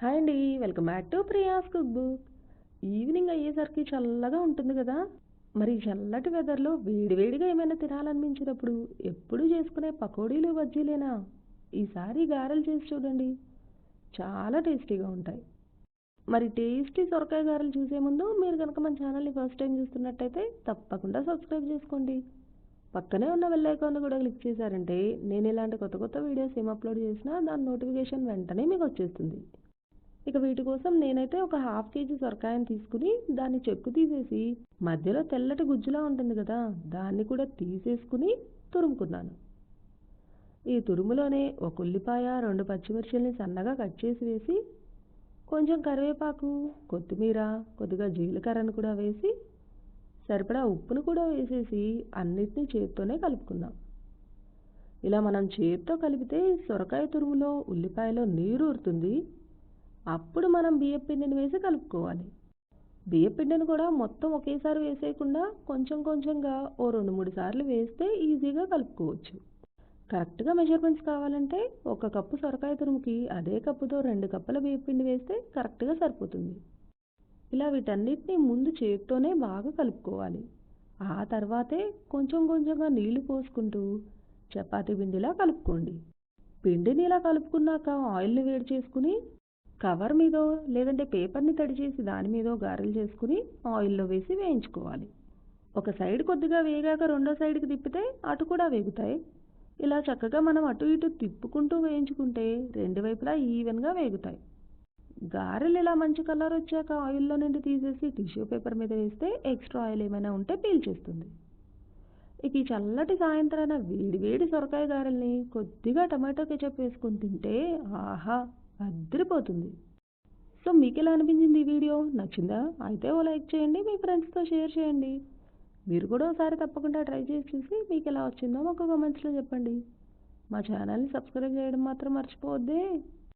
Hi అండి welcome back to Priya's cook book. Evening అయ్యేసరికి చల్లగా ఉంటుంది కదా. మరి చల్లటి వెదర్లో వేడివేడిగా ఏమైనా తినాలనిపించినప్పుడు ఎప్పుడు చేసుకునే పకోడీలు బజ్జీలేనా? ఈసారి గారెలు చేసి చూడండి. చాలా టేస్టీగా ఉంటాయి. మరి టేస్టీ సొరకాయ గారెలు చూసే ముందు మీరు కనుక మన ఛానల్ని ఫస్ట్ టైం చూస్తున్నట్టయితే తప్పకుండా సబ్స్క్రైబ్ చేసుకోండి. పక్కనే ఉన్న బెల్ ఐకాన్ కూడా క్లిక్ చేశారంటే నేను ఇలాంటి కొత్త కొత్త వీడియోస్ ఏం అప్లోడ్ చేసినా దాని నోటిఫికేషన్ వెంటనే మీకు వచ్చేస్తుంది. ఇక వీటి కోసం నేనైతే ఒక హాఫ్ కేజీ సొరకాయని తీసుకుని దాన్ని చెక్కు తీసేసి మధ్యలో తెల్లటి గుజ్జులా ఉంటుంది కదా దాన్ని కూడా తీసేసుకుని తురుముకున్నాను. ఈ తురుములోనే ఒక ఉల్లిపాయ రెండు పచ్చిమిర్చిల్ని సన్నగా కట్ చేసి వేసి కొంచెం కరివేపాకు కొత్తిమీర కొద్దిగా జీలకర్రను కూడా వేసి సరిపడా ఉప్పును కూడా వేసేసి అన్నిటినీ చేత్తోనే కలుపుకుందాం. ఇలా మనం చేత్తో కలిపితే సొరకాయ తురుములో ఉల్లిపాయలో నీరు ఊరుతుంది. అప్పుడు మనం బియ్యం పిండిని వేసి కలుపుకోవాలి. బియ్యం పిండిని కూడా మొత్తం ఒకేసారి వేసేయకుండా కొంచెం కొంచెంగా ఓ రెండు మూడు సార్లు వేస్తే ఈజీగా కలుపుకోవచ్చు. కరెక్ట్గా మెజర్మెంట్స్ కావాలంటే ఒక కప్పు సొరకాయ తురుముకి అదే కప్పుతో రెండు కప్పుల బియ్యం పిండి వేస్తే కరెక్ట్గా సరిపోతుంది. ఇలా వీటన్నిటిని ముందు చేత్తోనే బాగా కలుపుకోవాలి. ఆ తర్వాతే కొంచెం కొంచెంగా నీళ్ళు పోసుకుంటూ చపాతీ పిండిలా కలుపుకోండి. పిండిని ఇలా కలుపుకున్నాక ఆయిల్ని వేడి చేసుకుని కవర్ మీదో లేదంటే పేపర్ని తడి చేసి దాని మీదో గారెలు చేసుకుని ఆయిల్లో వేసి వేయించుకోవాలి. ఒక సైడ్ కొద్దిగా వేగాక రెండో సైడ్కి తిప్పితే అటు కూడా వేగుతాయి. ఇలా చక్కగా మనం అటు ఇటు తిప్పుకుంటూ వేయించుకుంటే రెండు వైపులా ఈవెన్గా వేగుతాయి. గారెలు ఇలా మంచి కలర్ వచ్చాక ఆయిల్లో నుండి తీసేసి టిష్యూ పేపర్ మీద వేస్తే ఎక్స్ట్రా ఆయిల్ ఏమైనా ఉంటే పీల్చేస్తుంది ఇక ఈ చల్లటి సాయంత్రాన వేడి వేడి సొరకాయ గారెల్ని కొద్దిగా టమాటో కెచప్ వేసుకుని తింటే ఆహా! అద్దరిపోతుంది సో మీకు ఎలా అనిపించింది ఈ వీడియో? నచ్చిందా? అయితే ఓ లైక్ చేయండి మీ ఫ్రెండ్స్తో షేర్ చేయండి. మీరు కూడా ఒకసారి తప్పకుండా ట్రై చేసి చూసి మీకు ఎలా వచ్చిందో మాకు కామెంట్స్లో చెప్పండి. మా ఛానల్ని సబ్స్క్రైబ్ చేయడం మాత్రం మర్చిపోవద్దే.